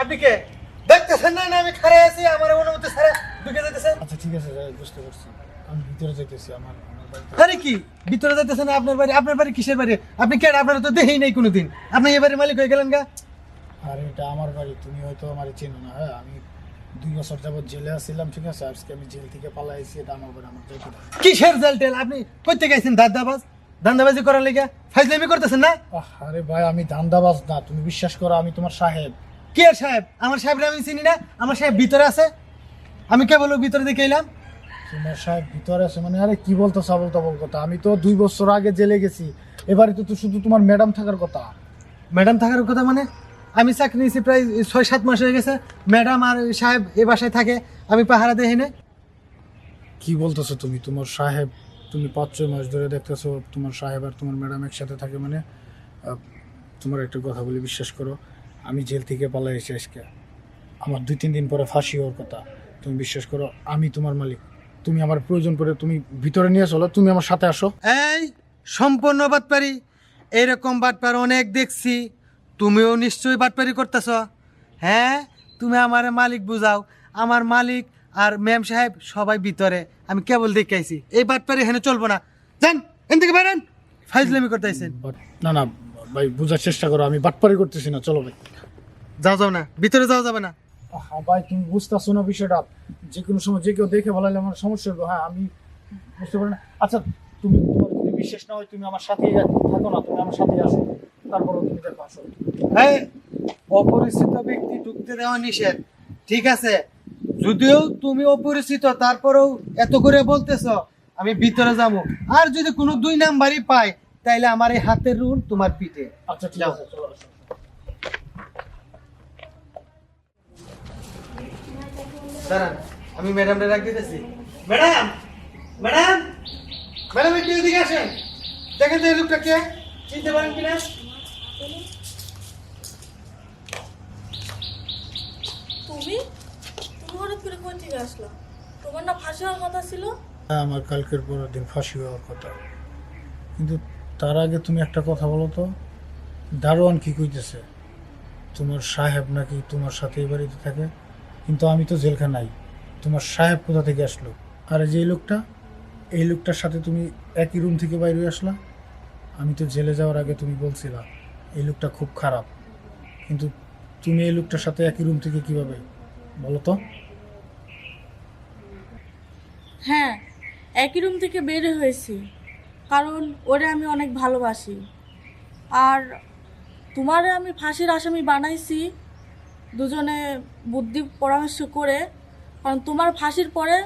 আপনি কে? দেখতেছেন না আমি খারে আছি আমার অনুমতি ছাড়া ঢুকে যেতেছেন? আচ্ছা ঠিক আছে বুঝতে পারছি। আমি ভিতরে যাইতেছি আমার আরে কি? ভিতরে যাইতেছেন আপনার বাড়ি? আপনার বাড়ি কিসের বাড়ি? আপনি কেডা আপনার তো দেখেই নাই কোনোদিন। আপনি এবারে মালিক হয়ে গেলেন গা। আর এটা আমার বাড়ি তুমি হয়তো আমার চেনো না হ্যাঁ? আমি দুই বছর যাবত জেলে আসছিলাম ঠিক আছে? আজকে আমি জেল থেকে পালাইছি এটা আমার বাড়ি আমার কিসের জাল টেল? আপনি করতে গেছেন দাদাবাজ দান্দাবাজি করার লেগে ফাইজলামি করতেছেন না? আরে ভাই আমি দান্দাবাজ না তুমি বিশ্বাস করো আমি তোমার সাহেব। কে সাহেব? আমার সাহেব আমি চিনি না আমার সাহেব ভিতরে আছে। আমি কে বলব ভিতরে দেখে এলাম? তোমার সাহেব ভিতরে আছে মানে আরে কি বলতো সাবল তাবল কথা? আমি তো দুই বছর আগে জেলে গেছি এবারে তো শুধু তোমার ম্যাডাম থাকার কথা। ম্যাডাম থাকার কথা মানে? আমি চাকরি নিয়েছি প্রায় ছয় সাত মাস হয়ে গেছে ম্যাডাম আর সাহেব এ বাসায় থাকে আমি পাহারা দেখি না কি বলতেছো তুমি? তোমার সাহেব তুমি পাঁচ, ছয় মাস ধরে দেখতেছো তোমার সাহেব আর তোমার ম্যাডাম একসাথে থাকে মানে তোমার একটা কথা বলি, বিশ্বাস করো, আমি জেল থেকে পালাই এসে আজকে। আমার দুই, তিন দিন পরে ফাঁসি হওয়ার কথা। তুমি বিশ্বাস করো, আমি তোমার মালিক। তুমি আমার প্রয়োজন পড়ে তুমি ভিতরে নিয়ে চলো, তুমি আমার সাথে আসো। এই, সম্পূর্ণ বাটপারি। এরকম বাটপার অনেক দেখছি। তুমিও নিশ্চয়ই বাটপারি করতেছ। হ্যাঁ তুমি আমার মালিক বুঝাও। আমার মালিক আর ম্যাম সাহেব সবাই ভিতরে আমি কেবল দেখে আইছি। এই বাটপারি এখানে চলবো না। যান এন থেকে বেরেন ফাইজলামি করতে আইছেন না না ভাই বুঝার চেষ্টা করো আমি বাটপারি করতেছি না চলো ভাই। যাও যাও না ভিতরে যাওয়া যাবে না। হ্যাঁ ভাই তুমি বুঝতেছো না বিষয়টা। যে কোনো সময় যে কেউ দেখে বলালে আমার সমস্যা হবে হ্যাঁ আমি বুঝতে পারি না। আচ্ছা তুমি তোমার যদি বিশ্বাস না হয় তুমি আমার সাথেই থাকো না তুমি আমার সাথেই আসো। তারপরে তুমি দেখো আসো। এই অপরিচিত ব্যক্তি ঢুকতে দেওয়া নিষেধ। ঠিক আছে যদিও তুমি অপরিচিত তারপরেও এত করে বলতেছ আমি ভিতরে যাব। আর যদি কোনো দুই নাম্বারই পাই তাইলে আমার এই হাতের রুল তোমার পিঠে। আচ্ছা ঠিক যাও। আছে চলো দাঁড়ান আমি ম্যাডামরে রাখ দিতেছি। ম্যাডাম! ম্যাডাম! ম্যাডাম একটু এদিকে আসেন। দেখেন তো এই লোকটা কে? চিনতে পারেন কিনা? তুমি? হ্যাঁ, আমার কালকের পরের দিন ফাঁসি হওয়ার কথা। কিন্তু তার আগে তুমি একটা কথা বলো তো। দারোয়ান কি কইতেছে? তোমার সাহেব নাকি তোমার সাথে এই বাড়িতে থাকে? কিন্তু আমি তো জেলখানাই তোমার সাহেব কোথা থেকে আসলো? আর যে লোকটা এই লোকটার সাথে তুমি একই রুম থেকে বাইরে আসলা? আমি তো জেলে যাওয়ার আগে তুমি বলছিলা এই লোকটা খুব খারাপ। কিন্তু তুমি এই লোকটার সাথে একই রুম থেকে কীভাবে বলো তো হ্যাঁ একই রুম থেকে বের হয়েছি কারণ ওরে আমি অনেক ভালোবাসি। আর তোমারে আমি ফাঁসির আসামি বানাইছি দুজনে বুদ্ধি পরামর্শ করে কারণ তোমার ফাঁসির পরে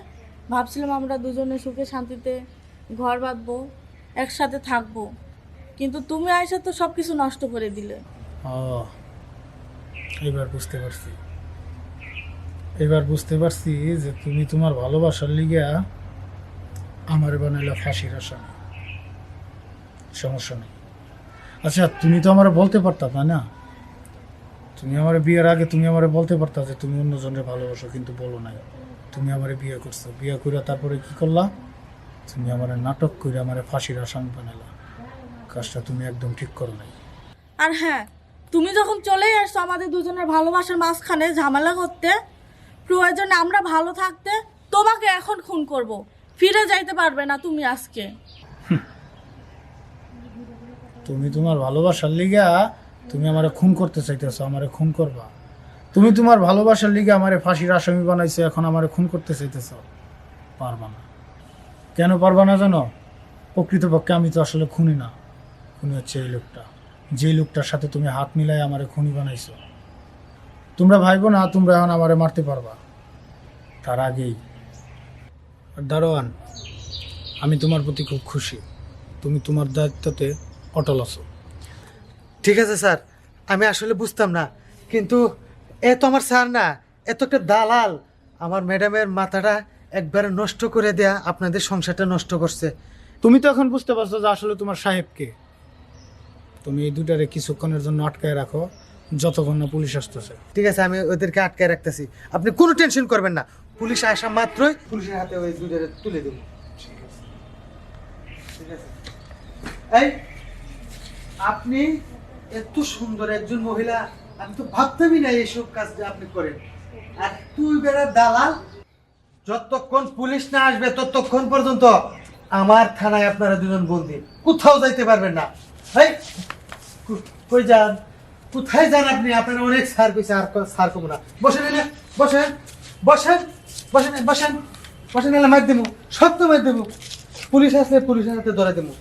ভাবছিলাম আমরা দুজনে সুখে শান্তিতে ঘর বাঁধবো একসাথে থাকব। কিন্তু তুমি আইসা তো সব কিছু নষ্ট করে দিলে। ও এবার বুঝতে পারছি। এবার বুঝতে পারছি যে তুমি তোমার ভালোবাসার লিগা আমার বানাইলা ফাঁসির আসামি সমস্যা নেই। আচ্ছা তুমি তো আমার বলতে পারতা, তাই না? তুমি আমার বিয়ের আগে তুমি আমার বলতে পারতা যে তুমি অন্যজনের ভালোবাসো, কিন্তু বলো না তুমি আমার বিয়ে করছ। বিয়ে করে তারপরে কি করলা? তুমি আমার নাটক করে আমার ফাঁসির আসামি বানাইলা। কাজটা তুমি একদম ঠিক করো নাই। আর হ্যাঁ তুমি যখন চলেই আসছো আমাদের দুজনের ভালোবাসার মাঝখানে ঝামেলা করতে প্রয়োজনে আমরা ভালো থাকতে তোমাকে এখন খুন করব। ফিরে যাইতে পারবে না তুমি আজকে। তুমি তোমার ভালোবাসার লিগা তুমি আমার খুন করতে চাইতেছো, আমারে খুন করবা। তুমি তোমার ভালোবাসার লিগে আমারে ফাঁসির আসামি বানাইছো, এখন আমারে খুন করতে চাইতেছো। পারবা না। কেন পারবা না জানো? প্রকৃতপক্ষে আমি তো আসলে খুনি না। খুনি হচ্ছে এই লোকটা। যে লোকটার সাথে তুমি হাত মিলাই আমারে খুনি বানাইছো। তোমরা ভাইবো না তোমরা এখন আমারে মারতে পারবা। তার আগেই। দারোয়ান আমি তোমার প্রতি খুব খুশি। তুমি তোমার দায়িত্বতে অটল আছো। ঠিক আছে স্যার আমি আসলে বুঝতাম না। কিন্তু এ তো আমার স্যার না এ তো একটা দালাল। আমার ম্যাডামের মাথাটা একবারে নষ্ট করে দেয়া আপনাদের সংসারটা নষ্ট করছে। তুমি তো এখন বুঝতে পারছ যে আসলে তোমার সাহেবকে। তুমি এই দুটারে কিছুক্ষণের জন্য আটকায় রাখো। যতক্ষণ না পুলিশ আসতেছে। ঠিক আছে, আমি ওদেরকে আটকে রাখতেছি। আপনি কোনো টেনশন করবেন না। পুলিশ আসা মাত্রই পুলিশের হাতে ওই দুইটারে তুলে দেবো। এই, আপনি এত সুন্দর একজন মহিলা, আমি তো ভাবতেই না এইসব কাজ আপনি করেন। আর তুই বেড়া দালাল। যতক্ষণ পুলিশ না আসবে, ততক্ষণ পর্যন্ত আমার থানায় আপনারা দুজন বন্দি। কোথাও যাইতে পারবেন না। কই যান? কোথায় যান আপনি? আপনারা অনেক সার পেয়েছে আর সার কম না। বসেন এলে বসেন বসেন বসেন বসেন বসেন এলে মার দেবো সত্য মার দেবো পুলিশ আসলে পুলিশের হাতে ধরে দেবো